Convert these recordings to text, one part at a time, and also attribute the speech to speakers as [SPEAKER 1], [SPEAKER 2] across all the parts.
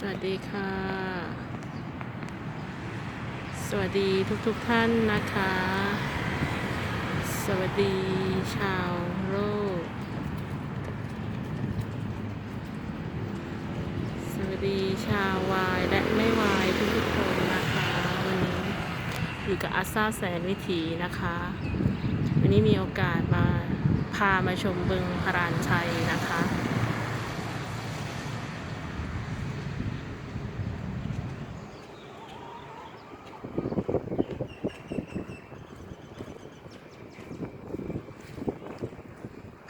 [SPEAKER 1] สวัสดีค่ะ สวัสดีทุกๆทท่านนะคะ สวัสดีชาวโลก สวัสดีชาววายและไม่วายทุกๆคนนะคะ วันนี้อยู่กับอาซาแสนวิถีนะคะ วันนี้มีโอกาสมาพามาชมบึงพรานชัยนะคะ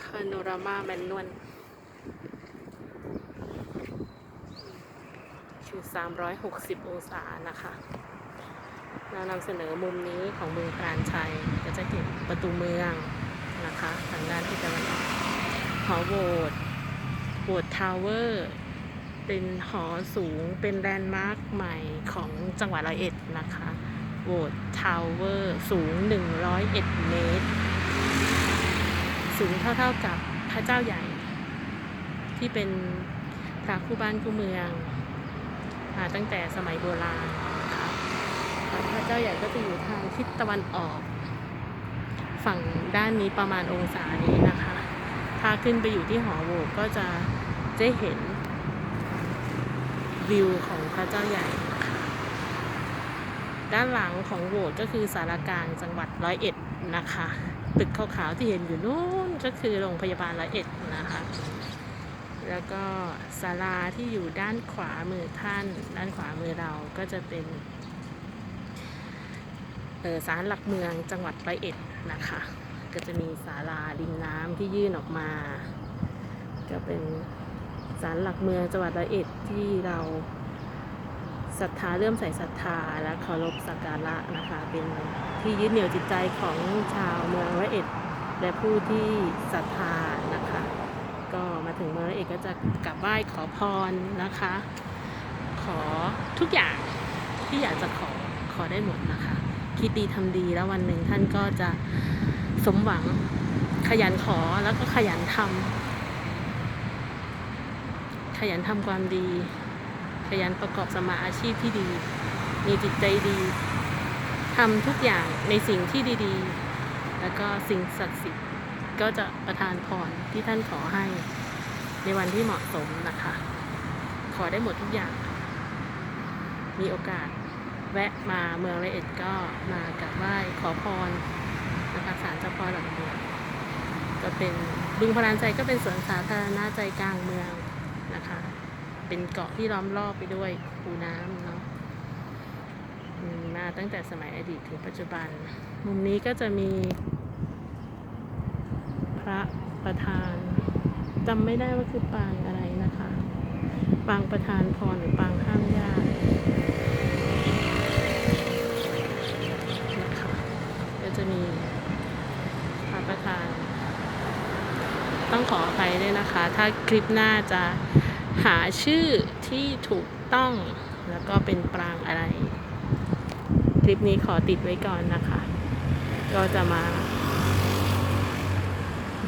[SPEAKER 1] พา โนรามาแมนนวลคือ360 องศานะคะเรานำเสนอมุมนี้ของเมืองพรานชัย ก็จะเห็นประตูเมืองนะคะทางด้านที่ตะวันออกหอโหวตโหวตทาวเวอร์เป็นหอสูงเป็นแลนด์มาร์คใหม่ของจังหวัดร้อยเอ็ดนะคะโหวตทาวเวอร์สูง 101 เมตร สูงเท่าๆกับพระเจ้าใหญ่ ที่เป็นพระคู่บ้านคู่เมืองมาตั้งแต่สมัยโบราณนะคะพระเจ้าใหญ่ก็จะอยู่ทางทิศตะวันออก ฝั่งด้านนี้ประมาณองศานี้นะคะ ถ้าขึ้นไปอยู่ที่หอโหวก็จะจะเห็นวิวของพระเจ้าใหญ่ ด้านหลังของโหวตก็คือสารกลางจังหวัดร้อยเอ็ดนะคะ ตึกขาวๆที่เห็นอยู่นู้นก็คือโรงพยาบาลร้อเอ็ดนะคะ แล้วก็ศาลาที่อยู่ด้านขวามือท่าน ด้านขวามือเราก็จะเป็นศาลหลักเมืองจังหวัดร้อเอ็ดนะคะ ก็จะมีศาลาริมน้ำที่ยื่นออกมา ก็เป็นศาลหลักเมืองจังหวัดร้อเอ็ดที่เราศรัทธาเริ่อมใส่ศรัทธาและเคารพสักการะนะคะเป็น ที่ยึดเหนี่ยวจิตใจของชาวเมืองร้อยเอ็ด และผู้ที่ศรัทธานะคะ ก็มาถึงเมืองร้อยเอ็ดก็จะกราบไหว้ขอพรนะคะ ขอทุกอย่างที่อยากจะขอขอได้หมดนะคะ คิดดีทำดีแล้ววันหนึ่งท่านก็จะสมหวังขยันขอแล้วก็ขยันทำขยันทำความดี ขยันประกอบสมมาอาชีพที่ดี มีจิตใจดี ทำทุกอย่างในสิ่งที่ดีๆ แล้วก็สิ่งศักดิ์สิทธิ์ก็จะประทานพรที่ท่านขอให้ในวันที่เหมาะสมนะคะ ขอได้หมดทุกอย่าง มีโอกาสแวะมาเมืองละเอ็ดก็มากราบไหว้ขอพรนะคะศาลเจ้าพ่อหลักเมืองก็เป็นบึงพรานใจก็เป็นสวนสาธารณะใจกลางเมืองนะคะ เป็นเกาะที่ล้อมรอบไปด้วยคูน้ำเนาะ มีมาตั้งแต่สมัยอดีตถึงปัจจุบัน มุมนี้ก็จะมี พระประธานจำไม่ได้ว่าคือปางอะไรนะคะ ปางประธานพรหรือปางห้ามญาตินะคะก็จะมีพระประธาน ต้องขออภัยด้วยนะคะ ถ้าคลิปหน้าจะหาชื่อที่ถูกต้องแล้วก็เป็นปรางอะไร ลิปนี้ขอติดไว้ก่อนนะคะ ก็จะมา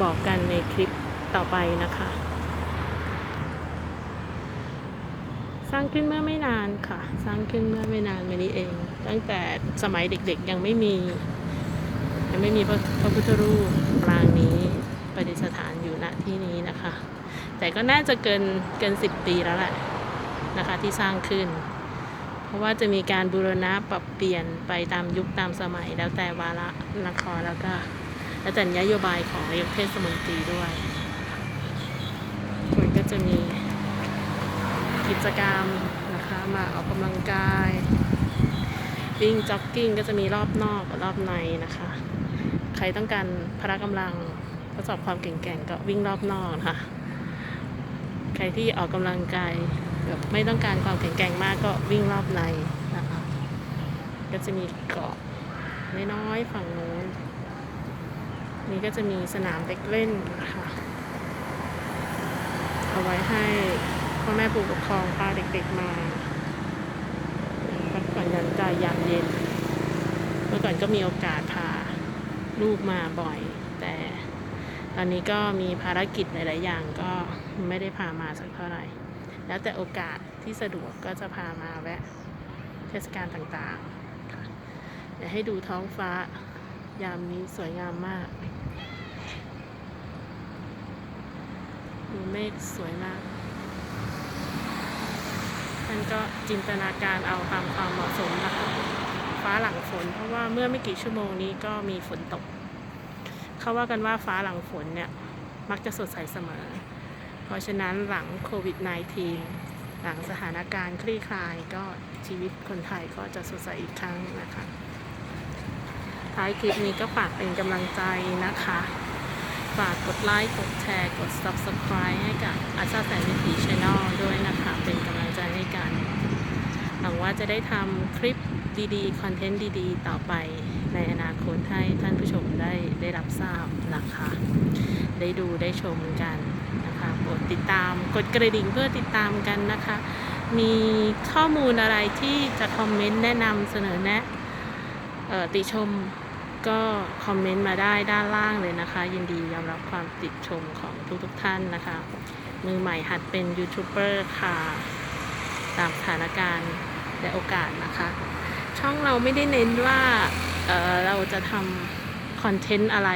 [SPEAKER 1] บอกกันในคลิปต่อไปนะคะ สร้างขึ้นเมื่อไม่นานค่ะ สร้างขึ้นเมื่อไม่นานมานี้เอง ตั้งแต่สมัยเด็กๆยังไม่มี ยังไม่มีพระพระพุทธรูปปรางนี้ประดิษฐานอยู่ณที่นี้นะคะ แต่ก็น่าจะเกินเกินสิบปีแล้วแหละนะคะที่สร้างขึ้น เพราะว่าจะมีการบูรณะปรับเปลี่ยนไปตามยุคตามสมัย แล้วแต่วาระนครแล้วก็แล้วแต่นโยบายของนายกเทศมนตรีด้วยคนก็จะมีกิจกรรมนะคะ มาออกกำลังกายวิ่งจ็อกกิ้งก็จะมีรอบนอกกับรอบในนะคะ ใครต้องการพละกำลังทดสอบความแข็งแกร่งก็วิ่งรอบนอกนะคะ ใครที่ออกกำลังกาย แบบไม่ต้องการความแข็งแกร่งมากก็วิ่งรอบในนะคะ ก็จะมีเกาะน้อยๆฝั่งโน้น นี่ก็จะมีสนามเด็กเล่นนะคะเอาไว้ให้พ่อแม่ผู้ปกครองพาเด็กๆมาพักผ่อนหย่อนใจยามเย็น เมื่อก่อนก็มีโอกาสพาลูกมาบ่อย แต่ตอนนี้ก็มีภารกิจหลาย ๆ อย่างก็ไม่ได้พามาสักเท่าไหร่ แล้วแต่โอกาสที่สะดวกก็จะพามาแวะเทศกาลต่างๆค่ะเดี๋ยวให้ดูท้องฟ้ายามนี้สวยงามมาก ดูเมฆสวยมากท่านก็จินตนาการเอาตามความเหมาะสมนะคะฟ้าหลังฝน เพราะว่าเมื่อไม่กี่ชั่วโมงนี้ก็มีฝนตก เขาว่ากันว่าฟ้าหลังฝนเนี่ย มักจะสดใสเสมอ เพราะฉะนั้นหลังโควิด -19 หลังสถานการณ์คลี่คลายก็ชีวิตคนไทยก็จะสดใสอีกครั้งนะคะ ท้ายคลิปนี้ก็ฝากเป็นกำลังใจนะคะ ฝากกดไลค์ กดแชร์ กด Subscribe ให้กับอาชาแสนวิถีช anel ด้วยนะคะ เป็นกำลังใจให้กัน หวังว่าจะได้ทำคลิปดีๆ คอนเทนต์ดีๆ ต่อไปในอนาคตให้ท่านผู้ชมได้ได้รับทราบนะคะ ได้ดูได้ชมกัน กดติดตาม กดกระดิ่งเพื่อติดตามกันนะคะ มีข้อมูลอะไรที่จะคอมเมนต์แนะนำเสนอแนะติชมก็คอมเมนต์มาได้ด้านล่างเลยนะคะ ยินดียอมรับความติดชมของทุกๆท่านนะคะ มือใหม่หัดเป็นยูทูบเบอร์ค่ะ ตามสถานการณ์และโอกาสนะคะ ช่องเราไม่ได้เน้นว่าเเราจะทำคอนเทนต์อะไร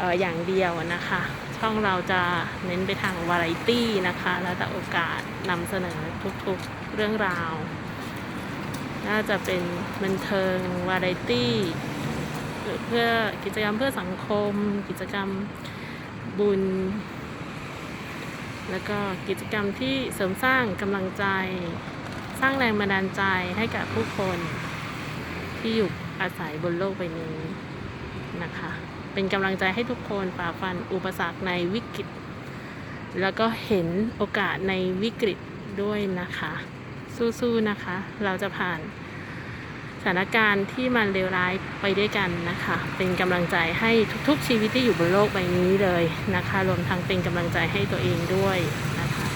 [SPEAKER 1] อออย่างเดียวนะคะ ช่องเราจะเน้นไปทางวาไรตี้นะคะ แล้วแต่โอกาสนำเสนอทุกๆเรื่องราว น่าจะเป็นบันเทิงวาไรตี้เพื่อกิจกรรมเพื่อสังคม กิจกรรมบุญ แล้วก็กิจกรรมที่เสริมสร้างกำลังใจ สร้างแรงบันดาลใจให้กับผู้คนที่อยู่อาศัยบนโลกใบนี้นะคะ เป็นกำลังใจให้ทุกคนฝ่าฟันอุปสรรคในวิกฤต แล้วก็เห็นโอกาสในวิกฤตด้วยนะคะ สู้ๆนะคะ เราจะผ่านสถานการณ์ที่มันเลวร้ายไปด้วยกันนะคะ เป็นกำลังใจให้ทุกๆชีวิตที่อยู่บนโลกใบนี้เลยนะคะ รวมทั้งเป็นกำลังใจให้ตัวเองด้วยนะคะ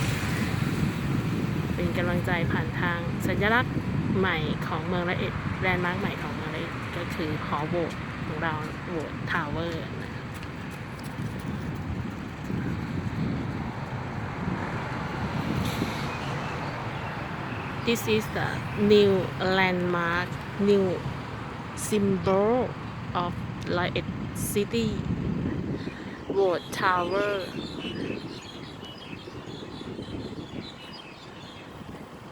[SPEAKER 1] เป็นกำลังใจผ่านทางสัญลักษณ์ใหม่ของเมืองละเอ็ดแลนด์มาร์คใหม่ของเมืองละเอ็ดก็คือหอโหวต ของเราโหวตทาวเวอร์ This is the new landmark, new symbol of Lafayette City. World Tower.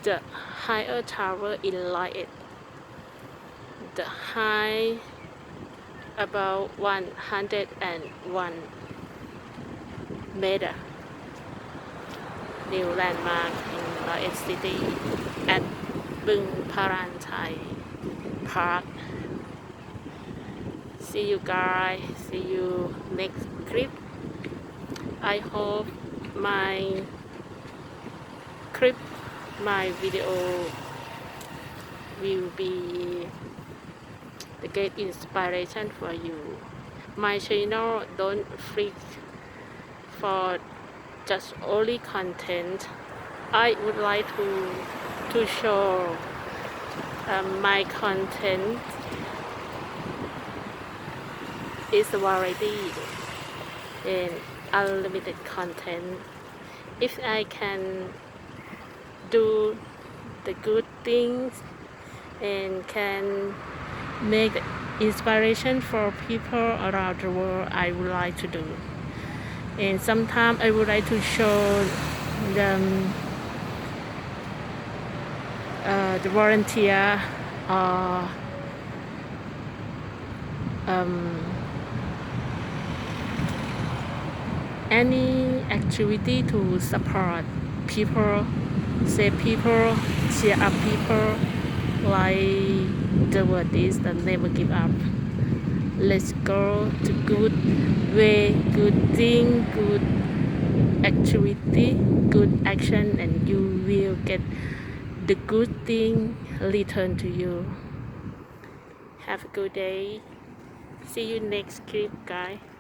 [SPEAKER 1] The higher tower in Lafayette. The high about 101 meter. New landmark in Laos City at Bung Parantai Park. See you guys. See you next clip. I hope my clip, my video will be great inspiration for you. My channel don't freak for just only content. I would like to to show um, my content. Is variety and unlimited content. If I can do the good things and can make inspiration for people around the world, I would like to do. And sometimes I would like to show them uh, the volunteer or um, any activity to support people, save people, cheer up people, like the word is that never give up. Let's go to good way, good thing, good activity, good action, and you will get the good thing return to you. Have a good day. See you next clip, guys.